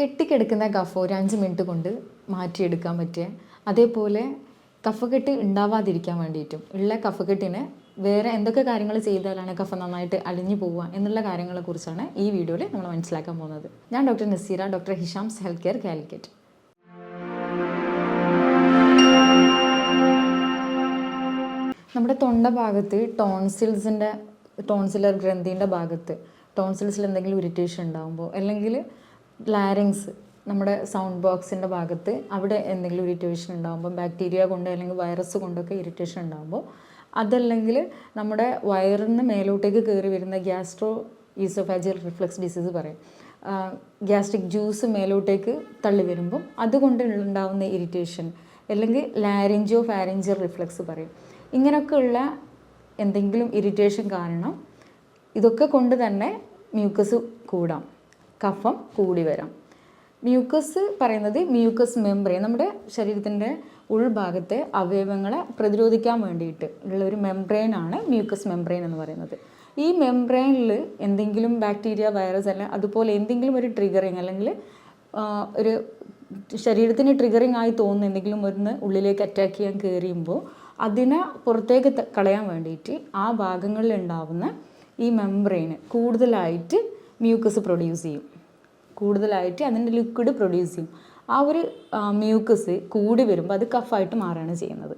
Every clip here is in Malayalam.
കെട്ടിക്കിടക്കുന്ന കഫ ഒരു അഞ്ച് മിനിറ്റ് കൊണ്ട് മാറ്റിയെടുക്കാൻ പറ്റിയ അതേപോലെ കഫക്കെട്ട് ഉണ്ടാവാതിരിക്കാൻ വേണ്ടിയിട്ടും ഉള്ള കഫക്കെട്ടിനെ വേറെ എന്തൊക്കെ കാര്യങ്ങൾ ചെയ്താലാണ് കഫ നന്നായിട്ട് അലിഞ്ഞു പോവുക എന്നുള്ള കാര്യങ്ങളെ കുറിച്ചാണ് ഈ വീഡിയോയിൽ നമ്മൾ മനസ്സിലാക്കാൻ പോകുന്നത്. ഞാൻ doctor Naseera doctor Hisham's health care Calicut. നമ്മുടെ തൊണ്ട ഭാഗത്ത് ടോൺസിൽസിന്റെ ടോൺസിലർ ഗ്രന്ഥിന്റെ ഭാഗത്ത് ടോൺസിൽസിൽ എന്തെങ്കിലും ഇറിറ്റേഷൻ ഉണ്ടാകുമ്പോൾ അല്ലെങ്കിൽ ലാരിങ്സ് നമ്മുടെ സൗണ്ട് ബോക്സിന്റെ ഭാഗത്ത് അവിടെ എന്തെങ്കിലും ഇറിറ്റേഷൻ ഉണ്ടാകുമ്പോൾ ബാക്ടീരിയ കൊണ്ട് അല്ലെങ്കിൽ വൈറസ് കൊണ്ടൊക്കെ ഇറിറ്റേഷൻ ഉണ്ടാകുമ്പോൾ അതല്ലെങ്കിൽ നമ്മുടെ വയറിന് മേലോട്ടേക്ക് കയറി വരുന്ന ഗ്യാസ്ട്രോ ഈസോഫാജിയൽ റിഫ്ലക്സ് ഡിസീസ് പറയും. ഗ്യാസ്ട്രിക് ജ്യൂസ് മേലോട്ടേക്ക് തള്ളി വരുമ്പം അതുകൊണ്ട് ഉണ്ടാകുന്ന ഇറിറ്റേഷൻ അല്ലെങ്കിൽ ലാരിഞ്ചോ ഫാരിഞ്ചർ റിഫ്ലക്സ് പറയും. ഇങ്ങനെയൊക്കെയുള്ള എന്തെങ്കിലും ഇറിറ്റേഷൻ കാരണം ഇതൊക്കെ കൊണ്ട് തന്നെ മ്യൂക്കസ് കൂടാം. കഫം കൂടി വരാം. മ്യൂക്കസ് പറയുന്നത് മ്യൂക്കസ് മെംബ്രെയിൻ നമ്മുടെ ശരീരത്തിന്റെ ഉൾഭാഗത്തെ അവയവങ്ങളെ പ്രതിരോധിക്കാൻ വേണ്ടിയിട്ട് ഉള്ള ഒരു മെംബ്രെയിൻ ആണ് മ്യൂക്കസ് മെംബ്രെയിൻ എന്ന് പറയുന്നത്. ഈ മെംബ്രെയിനിൽ എന്തെങ്കിലും ബാക്ടീരിയ വൈറസ് അല്ല അതുപോലെ എന്തെങ്കിലും ഒരു ട്രിഗറിങ് അല്ലെങ്കിൽ ഒരു ശരീരത്തിന് ട്രിഗറിങ് ആയി തോന്നുന്ന എന്തെങ്കിലും ഒന്ന് ഉള്ളിലേക്ക് അറ്റാക്ക് ചെയ്യാൻ കയറിയുമ്പോൾ അതിനെ പുറത്തേക്ക് കളയാൻ വേണ്ടിയിട്ട് ആ ഭാഗങ്ങളിൽ ഉണ്ടാവുന്ന ഈ മെംബ്രെയിന് കൂടുതലായിട്ട് മ്യൂക്കസ് പ്രൊഡ്യൂസ് ചെയ്യും. കൂടുതലായിട്ട് അതിന്റെ ലിക്വിഡ് പ്രൊഡ്യൂസ് ചെയ്യും. ആ ഒരു മ്യൂക്കസ് കൂടി വരുമ്പോൾ അത് കഫായിട്ട് മാറുകയാണ് ചെയ്യുന്നത്.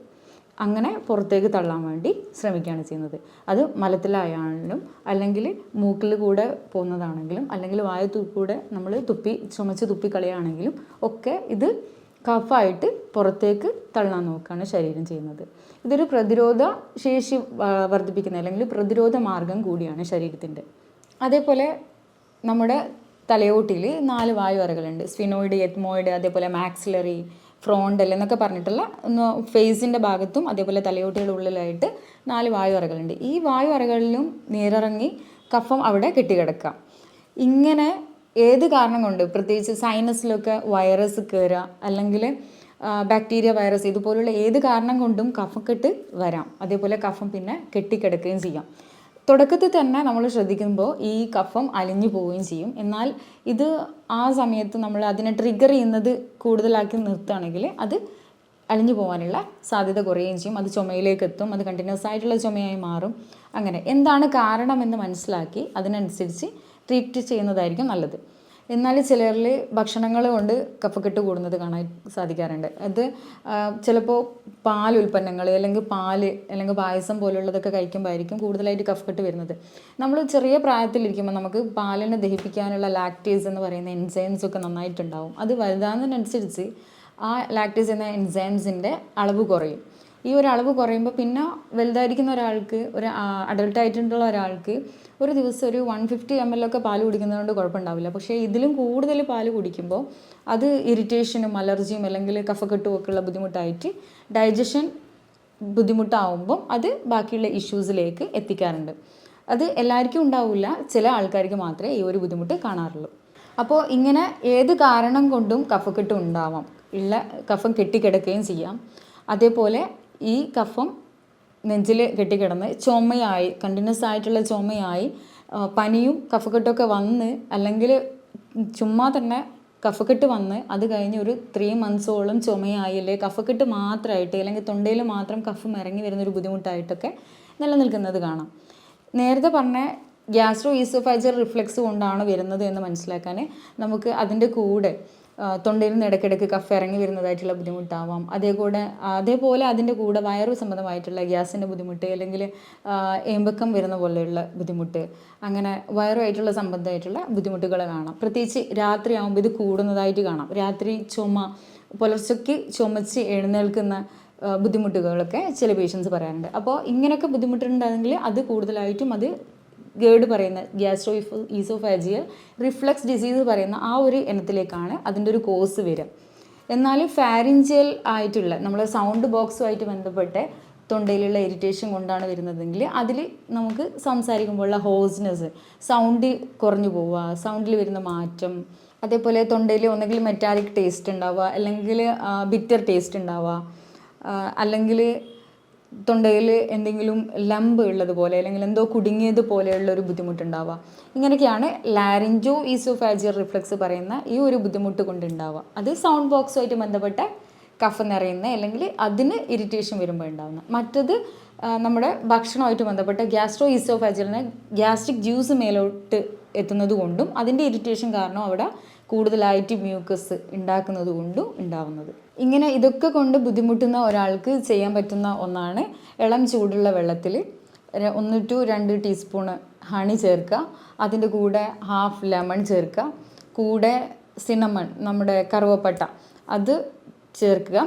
അങ്ങനെ പുറത്തേക്ക് തള്ളാൻ വേണ്ടി ശ്രമിക്കുകയാണ് ചെയ്യുന്നത്. അത് മലത്തിലായാലും അല്ലെങ്കിൽ മൂക്കിൽ കൂടെ പോകുന്നതാണെങ്കിലും അല്ലെങ്കിൽ വായു കൂടെ നമ്മൾ തുപ്പി ചുമച്ച് തുപ്പി കളയുകയാണെങ്കിലും ഒക്കെ ഇത് കഫായിട്ട് പുറത്തേക്ക് തള്ളാൻ നോക്കുകയാണ് ശരീരം ചെയ്യുന്നത്. ഇതൊരു പ്രതിരോധ ശേഷി വർദ്ധിപ്പിക്കുന്ന അല്ലെങ്കിൽ പ്രതിരോധ മാർഗം കൂടിയാണ് ശരീരത്തിന്റെ. അതേപോലെ നമ്മുടെ തലയോട്ടിയിൽ നാല് വായു അറകളുണ്ട് സ്ഫിനോയിഡ് എത്മോയിഡ് അതേപോലെ മാക്സിലറി ഫ്രോണ്ടൽ എന്നൊക്കെ പറഞ്ഞിട്ടുള്ള ഫേസിന്റെ ഭാഗത്തും അതേപോലെ തലയോട്ടിയുടെ ഉള്ളിലായിട്ട് നാല് വായു അറകളുണ്ട് ഈ വായു അറകളിലും നീരിറങ്ങി കഫം അവിടെ കെട്ടിക്കിടക്കാം ഇങ്ങനെ ഏത് കാരണം കൊണ്ട്? പ്രത്യേകിച്ച് സൈനസിലൊക്കെ വൈറസ് കയറുക അല്ലെങ്കിൽ ബാക്ടീരിയ വൈറസ് ഇതുപോലുള്ള ഏത് കാരണം കൊണ്ടും കഫക്കെട്ട് വരാം. അതേപോലെ കഫം പിന്നെ കെട്ടിക്കിടക്കുകയും ചെയ്യാം. തുടക്കത്തിൽ തന്നെ നമ്മൾ ശ്രദ്ധിക്കുമ്പോൾ ഈ കഫം അലിഞ്ഞു പോവുകയും ചെയ്യും. എന്നാൽ ഇത് ആ സമയത്ത് നമ്മൾ അതിനെ ട്രിഗർ ചെയ്യുന്നത് കൂടുതലാക്കി നിർത്തുകയാണെങ്കിൽ അത് അലിഞ്ഞു പോകാനുള്ള സാധ്യത കുറയുകയും ചെയ്യും. അത് ചുമയിലേക്ക് എത്തും. അത് കണ്ടിന്യൂസ് ആയിട്ടുള്ള ചുമയായി മാറും. അങ്ങനെ എന്താണ് കാരണമെന്ന് മനസ്സിലാക്കി അതിനനുസരിച്ച് ട്രീറ്റ് ചെയ്യുന്നതായിരിക്കും നല്ലത്. എന്നാൽ ചിലരിൽ ഭക്ഷണങ്ങൾ കൊണ്ട് കഫക്കെട്ട് കൂടുന്നത് കാണാൻ സാധിക്കാറുണ്ട്. അത് ചിലപ്പോൾ പാൽ ഉൽപ്പന്നങ്ങൾ അല്ലെങ്കിൽ പാൽ അല്ലെങ്കിൽ പായസം പോലുള്ളതൊക്കെ കഴിക്കുമ്പോഴായിരിക്കും കൂടുതലായിട്ട് കഫക്കെട്ട് വരുന്നത്. നമ്മൾ ചെറിയ പ്രായത്തിലിരിക്കുമ്പോൾ നമുക്ക് പാലിനെ ദഹിപ്പിക്കാനുള്ള ലാക്ടേസ് എന്ന് പറയുന്ന എൻസൈംസ് ഒക്കെ നന്നായിട്ടുണ്ടാവും. അത് വലുതാകുന്നതിനനുസരിച്ച് ആ ലാക്ടേസ് എന്ന എൻസൈംസിന്റെ അളവ് കുറയും. ഈ ഒരു അളവ് കുറയുമ്പോൾ പിന്നെ വലുതായിരിക്കുന്ന ഒരാൾക്ക് ഒരു അഡൾട്ട് ആയിട്ടുള്ള ഒരാൾക്ക് ഒരു ദിവസം ഒരു വൺ ഫിഫ്റ്റി എം എൽ ഒക്കെ പാൽ കുടിക്കുന്നതുകൊണ്ട് കുഴപ്പമുണ്ടാവില്ല. പക്ഷേ ഇതിലും കൂടുതൽ പാൽ കുടിക്കുമ്പോൾ അത് ഇറിറ്റേഷനും അലർജിയും അല്ലെങ്കിൽ കഫക്കെട്ടും ഒക്കെ ഉള്ള ബുദ്ധിമുട്ടായിട്ട് ഡൈജഷൻ ബുദ്ധിമുട്ടാവുമ്പം അത് ബാക്കിയുള്ള ഇഷ്യൂസിലേക്ക് എത്തിക്കാറുണ്ട്. അത് എല്ലാവർക്കും ഉണ്ടാവില്ല. ചില ആൾക്കാർക്ക് മാത്രമേ ഈ ഒരു ബുദ്ധിമുട്ട് കാണാറുള്ളൂ. അപ്പോൾ ഇങ്ങനെ ഏത് കാരണം കൊണ്ടും കഫക്കെട്ട് ഉണ്ടാവാം. ഉള്ള കഫം കെട്ടിക്കിടക്കുകയും ചെയ്യാം. അതേപോലെ ഈ കഫം നെഞ്ചിൽ കെട്ടിക്കിടന്ന് ചുമയായി കണ്ടിന്യൂസ് ആയിട്ടുള്ള ചുമയായി പനിയും കഫക്കെട്ടൊക്കെ വന്ന് അല്ലെങ്കിൽ ചുമ്മാ തന്നെ കഫക്കെട്ട് വന്ന് അത് കഴിഞ്ഞ് ഒരു ത്രീ മന്ത്സോളം ചുമയായി അല്ലെ കഫക്കെട്ട് മാത്രമായിട്ട് അല്ലെങ്കിൽ തൊണ്ടയിൽ മാത്രം കഫം ഇറങ്ങി വരുന്ന ഒരു ബുദ്ധിമുട്ടായിട്ടൊക്കെ നിലനിൽക്കുന്നത് കാണാം. നേരത്തെ പറഞ്ഞ ഗ്യാസ്ട്രോ ഈസോഫൈജർ റിഫ്ലക്സ് കൊണ്ടാണ് വരുന്നത് എന്ന് മനസ്സിലാക്കാൻ നമുക്ക് അതിന്റെ കൂടെ തൊണ്ടയിൽ നിന്ന് ഇടയ്ക്കിടയ്ക്ക് കഫ് ഇറങ്ങി വരുന്നതായിട്ടുള്ള ബുദ്ധിമുട്ടാവാം. അതേ കൂടെ അതേപോലെ അതിന്റെ കൂടെ വയറു സംബന്ധമായിട്ടുള്ള ഗ്യാസിന്റെ ബുദ്ധിമുട്ട് അല്ലെങ്കിൽ ഏമ്പക്കം വരുന്ന പോലെയുള്ള ബുദ്ധിമുട്ട് അങ്ങനെ വയറുമായിട്ടുള്ള സംബന്ധമായിട്ടുള്ള ബുദ്ധിമുട്ടുകൾ കാണാം. പ്രത്യേകിച്ച് രാത്രി ആകുമ്പോൾ ഇത് കൂടുന്നതായിട്ട് കാണാം. രാത്രി ചുമ പുലർച്ചയ്ക്ക് ചുമച്ച് എഴുന്നേൽക്കുന്ന ബുദ്ധിമുട്ടുകളൊക്കെ ചില പേഷ്യൻസ് പറയാറുണ്ട്. അപ്പോൾ ഇങ്ങനെയൊക്കെ ബുദ്ധിമുട്ടുണ്ടെങ്കിൽ അത് കൂടുതലായിട്ടും അത് ഗേഡ് പറയുന്ന ഗ്യാസ്ട്രോ ഈസോഫാജിയൽ റിഫ്ലക്സ് ഡിസീസ് പറയുന്ന ആ ഒരു ഇനത്തിലേക്കാണ് അതിന്റെ ഒരു കോഴ്സ് വരിക. എന്നാൽ ഫാരിഞ്ചിയൽ ആയിട്ടുള്ള നമ്മളെ സൗണ്ട് ബോക്സുമായിട്ട് ബന്ധപ്പെട്ട് തൊണ്ടയിലുള്ള ഇറിറ്റേഷൻ കൊണ്ടാണ് വരുന്നതെങ്കിൽ അതിൽ നമുക്ക് സംസാരിക്കുമ്പോഴുള്ള ഹോസ്നെസ് സൗണ്ട് കുറഞ്ഞു പോവുക സൗണ്ടിൽ വരുന്ന മാറ്റം അതേപോലെ തൊണ്ടയിൽ ഒന്നെങ്കിൽ മെറ്റാലിക് ടേസ്റ്റ് ഉണ്ടാവുക അല്ലെങ്കിൽ ബിറ്റർ ടേസ്റ്റ് ഉണ്ടാവുക അല്ലെങ്കിൽ തൊണ്ടയിൽ എന്തെങ്കിലും ലംബ് ഉള്ളതുപോലെ അല്ലെങ്കിൽ എന്തോ കുടുങ്ങിയത് പോലെയുള്ള ഒരു ബുദ്ധിമുട്ടുണ്ടാവുക ഇങ്ങനെയൊക്കെയാണ് ലാരിഞ്ചോ ഈസോഫാജിയർ റിഫ്ലക്സ് പറയുന്ന ഈ ഒരു ബുദ്ധിമുട്ട് കൊണ്ടുണ്ടാവുക അത് സൗണ്ട് ബോക്സുമായിട്ട് ബന്ധപ്പെട്ട കഫ് നിറയുന്ന അല്ലെങ്കിൽ അതിന് ഇറിറ്റേഷൻ വരുമ്പോൾ ഉണ്ടാവുന്ന. മറ്റത് നമ്മുടെ ഭക്ഷണമായിട്ട് ബന്ധപ്പെട്ട ഗ്യാസ്ട്രോ ഈസോഫാജിയറിന് ഗ്യാസ്ട്രിക് ജ്യൂസ് മേലോട്ട് എത്തുന്നത് കൊണ്ടും അതിന്റെ ഇറിറ്റേഷൻ കാരണം അവിടെ കൂടുതലായിട്ട് മ്യൂക്കസ് ഉണ്ടാക്കുന്നത് കൊണ്ടും ഉണ്ടാവുന്നത്. ഇങ്ങനെ ഇതൊക്കെ കൊണ്ട് ബുദ്ധിമുട്ടുന്ന ഒരാൾക്ക് ചെയ്യാൻ പറ്റുന്ന ഒന്നാണ് ഇളം ചൂടുള്ള വെള്ളത്തിൽ ഒന്ന് ടു രണ്ട് ടീസ്പൂണ് ഹണി ചേർക്കുക. അതിന്റെ കൂടെ ഹാഫ് ലെമൺ ചേർക്കുക. കൂടെ സിനമൺ നമ്മുടെ കറുവപ്പട്ട അത് ചേർക്കുക.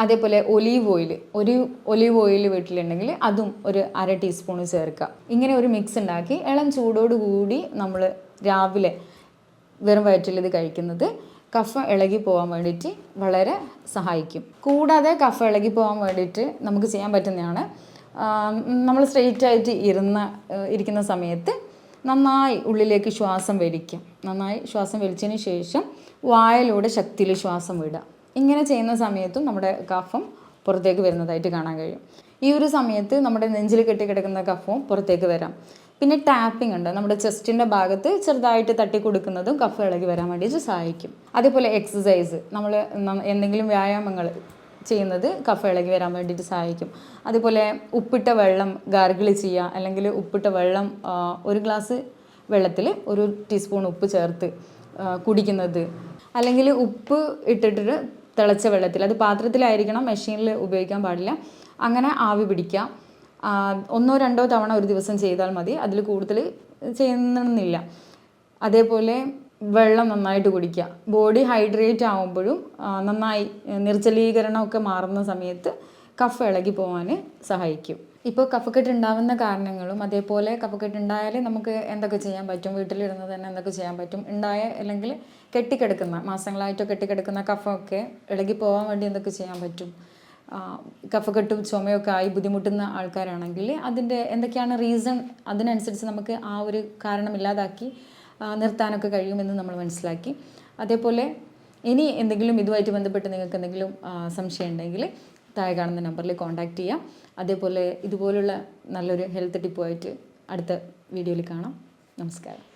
അതേപോലെ ഒലീവ് ഓയിൽ ഒരു ഒലീവ് ഓയിൽ വീട്ടിലുണ്ടെങ്കിൽ അതും ഒരു അര ടീസ്പൂൺ ചേർക്കുക. ഇങ്ങനെ ഒരു മിക്സ് ഉണ്ടാക്കി ഇളം ചൂടോടുകൂടി നമ്മൾ രാവിലെ വെറും വയറ്റിൽ ഇത് കഴിക്കുന്നത് കഫ ഇളകി പോകാൻ വേണ്ടിയിട്ട് വളരെ സഹായിക്കും. കൂടാതെ കഫ ഇളകി പോകാൻ വേണ്ടിയിട്ട് നമുക്ക് ചെയ്യാൻ പറ്റുന്നതാണ് നമ്മൾ സ്ട്രെയിറ്റ് ആയിട്ട് ഇരുന്ന ഇരിക്കുന്ന സമയത്ത് നന്നായി ഉള്ളിലേക്ക് ശ്വാസം വലിക്കുക നന്നായി ശ്വാസം വലിച്ചതിന് ശേഷം വായലൂടെ ശക്തിയിൽ ശ്വാസം വിടുക. ഇങ്ങനെ ചെയ്യുന്ന സമയത്തും നമ്മുടെ കഫം പുറത്തേക്ക് വരുന്നതായിട്ട് കാണാൻ കഴിയും. ഈ ഒരു സമയത്ത് നമ്മുടെ നെഞ്ചിൽ കെട്ടിക്കിടക്കുന്ന കഫവും പുറത്തേക്ക് വരാം. പിന്നെ ടാപ്പിംഗ് ഉണ്ട്. നമ്മുടെ ചെസ്റ്റിന്റെ ഭാഗത്ത് ചെറുതായിട്ട് തട്ടി കൊടുക്കുന്നതും കഫ് ഇളകി വരാൻ വേണ്ടിയിട്ട് സഹായിക്കും. അതേപോലെ എക്സസൈസ് നമ്മൾ എന്തെങ്കിലും വ്യായാമങ്ങൾ ചെയ്യുന്നത് കഫ ഇളകി വരാൻ വേണ്ടിയിട്ട് സഹായിക്കും. അതുപോലെ ഉപ്പിട്ട വെള്ളം ഗാർഗിൾ ചെയ്യുക അല്ലെങ്കിൽ ഉപ്പിട്ട വെള്ളം ഒരു ഗ്ലാസ് വെള്ളത്തിൽ ഒരു ടീസ്പൂൺ ഉപ്പ് ചേർത്ത് കുടിക്കുന്നത്. അല്ലെങ്കിൽ ഉപ്പ് ഇട്ടിട്ട് തിളച്ച വെള്ളത്തിൽ അത് പാത്രത്തിലായിരിക്കണം മെഷീനിൽ ഉപയോഗിക്കാൻ പാടില്ല. അങ്ങനെ ആവി പിടിക്കുക. ഒന്നോ രണ്ടോ തവണ ഒരു ദിവസം ചെയ്താൽ മതി. അതിൽ കൂടുതൽ ചെയ്യുന്നില്ല അതേപോലെ വെള്ളം നന്നായിട്ട് കുടിക്കുക. ബോഡി ഹൈഡ്രേറ്റ് ആകുമ്പോഴും നന്നായി നിർജലീകരണമൊക്കെ മാറുന്ന സമയത്ത് കഫ് ഇളകി പോകാൻ സഹായിക്കും. ഇപ്പോൾ കഫക്കെട്ട് ഉണ്ടാവുന്ന കാരണങ്ങളും അതേപോലെ കഫക്കെട്ട് ഉണ്ടായാൽ നമുക്ക് എന്തൊക്കെ ചെയ്യാൻ പറ്റും? വീട്ടിലിരുന്ന് തന്നെ എന്തൊക്കെ ചെയ്യാൻ പറ്റും? ഉണ്ടായ അല്ലെങ്കിൽ കെട്ടിക്കിടക്കുന്ന മാസങ്ങളായിട്ടോ കെട്ടിക്കിടക്കുന്ന കഫമൊക്കെ ഇളകി പോകാൻ വേണ്ടി എന്തൊക്കെ ചെയ്യാൻ പറ്റും? കഫക്കെട്ടും ചുമയൊക്കെ ആയി ബുദ്ധിമുട്ടുന്ന ആൾക്കാരാണെങ്കിൽ അതിന്റെ എന്തൊക്കെയാണ് റീസൺ അതിനനുസരിച്ച് നമുക്ക് ആ ഒരു കാരണം ഇല്ലാതാക്കി നിർത്താനൊക്കെ കഴിയുമെന്ന് നമ്മൾ മനസ്സിലാക്കി. അതേപോലെ ഇനി എന്തെങ്കിലും ഇതുമായിട്ട് ബന്ധപ്പെട്ട് നിങ്ങൾക്ക് എന്തെങ്കിലും സംശയം ഉണ്ടെങ്കിൽ താഴെ കാണുന്ന നമ്പറിൽ കോൺടാക്റ്റ് ചെയ്യാം. അതേപോലെ ഇതുപോലുള്ള നല്ലൊരു ഹെൽത്ത് ടിപ്പുമായിട്ട് അടുത്ത വീഡിയോയിൽ കാണാം. നമസ്കാരം.